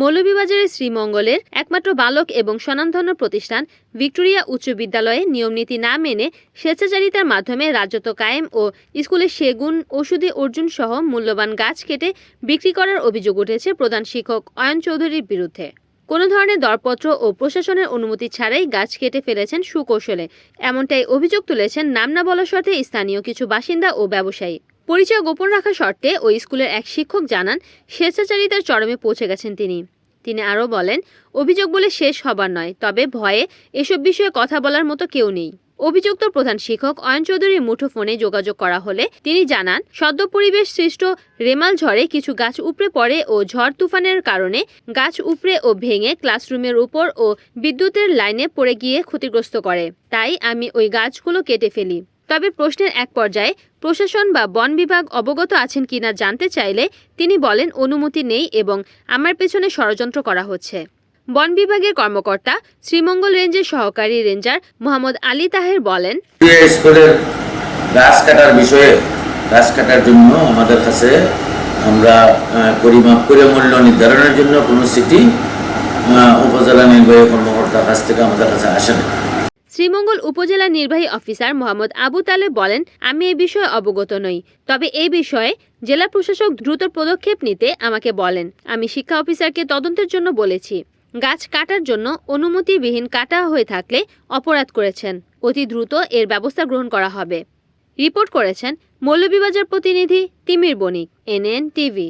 মৌলভীবাজারের শ্রীমঙ্গলের একমাত্র বালক এবং স্বনামধন্য প্রতিষ্ঠান ভিক্টোরিয়া উচ্চ বিদ্যালয়ে নিয়মনীতি না মেনে স্বেচ্ছাচারিতার মাধ্যমে রাজত্ব কায়েম ও স্কুলে সেগুন, ওষুধি অর্জুন সহ মূল্যবান গাছ কেটে বিক্রি করার অভিযোগ উঠেছে প্রধান শিক্ষক অয়ন চৌধুরীর বিরুদ্ধে। কোনো ধরনের দরপত্র ও প্রশাসনের অনুমতি ছাড়াই গাছ কেটে ফেলেছেন সুকৌশলে। এমনটাই অভিযোগ তুলেছেন নাম না বলার শর্তে স্থানীয় কিছু বাসিন্দা ও ব্যবসায়ী। পরিচয় গোপন রাখা শর্তে ওই স্কুলের এক শিক্ষক জানান, স্বেচ্ছাচারিতার চরমে পৌঁছে গেছেন তিনি। তিনি আরও বলেন, অভিযোগ বলে শেষ হবার নয়, তবে ভয়ে এসব বিষয়ে কথা বলার মতো কেউ নেই। অভিযুক্ত প্রধান শিক্ষক অয়ন চৌধুরীর মুঠোফোনে যোগাযোগ করা হলে তিনি জানান, সদ্য পরিবেশ সৃষ্ট রেমাল ঝড়ে কিছু গাছ উপড়ে পড়ে ও ঝড় তুফানের কারণে গাছ উপড়ে ও ভেঙে ক্লাসরুমের উপর ও বিদ্যুতের লাইনে পড়ে গিয়ে ক্ষতিগ্রস্ত করে। তাই আমি ওই গাছগুলো কেটে ফেলি। তবে প্রশ্নের এক পর্যায়ে, প্রশাসন বা বন বিভাগ অবগত আছেন কিনা জানতে চাইলে তিনি বলেন, অনুমতি নেই এবং আমার পেছনে ষড়যন্ত্র করা হচ্ছে। বন বিভাগের কর্মকর্তা শ্রীমঙ্গল রেঞ্জের সহকারী রেঞ্জার মোহাম্মদ আলী তাহের বলেন গাছ কাটার বিষয়ে গাছ কাটার জন্য আমাদের কাছে আমরা পরিমাপ করে মূল্য নির্ধারণের জন্য কোনো সিটি উপজেলা নির্বাহী কর্মকর্তার কাছ থেকে আমাদের কাছে আসে না শ্রীমঙ্গল উপজেলা নির্বাহী অফিসার মোহাম্মদ আবু তালেব বলেন আমি এই বিষয়ে অবগত নই তবে এই বিষয়ে জেলা প্রশাসক দ্রুত পদক্ষেপ নিতে আমাকে বলেন। আমি শিক্ষা অফিসারকে তদন্তের জন্য বলেছি। গাছ কাটার জন্য অনুমতিবিহীন কাটা হয়ে থাকলে অপরাধ করেছেন। অতি দ্রুত এর ব্যবস্থা গ্রহণ করা হবে। রিপোর্ট করেছেন মৌলভীবাজার প্রতিনিধি তিমির বণিক, এনএন টিভি।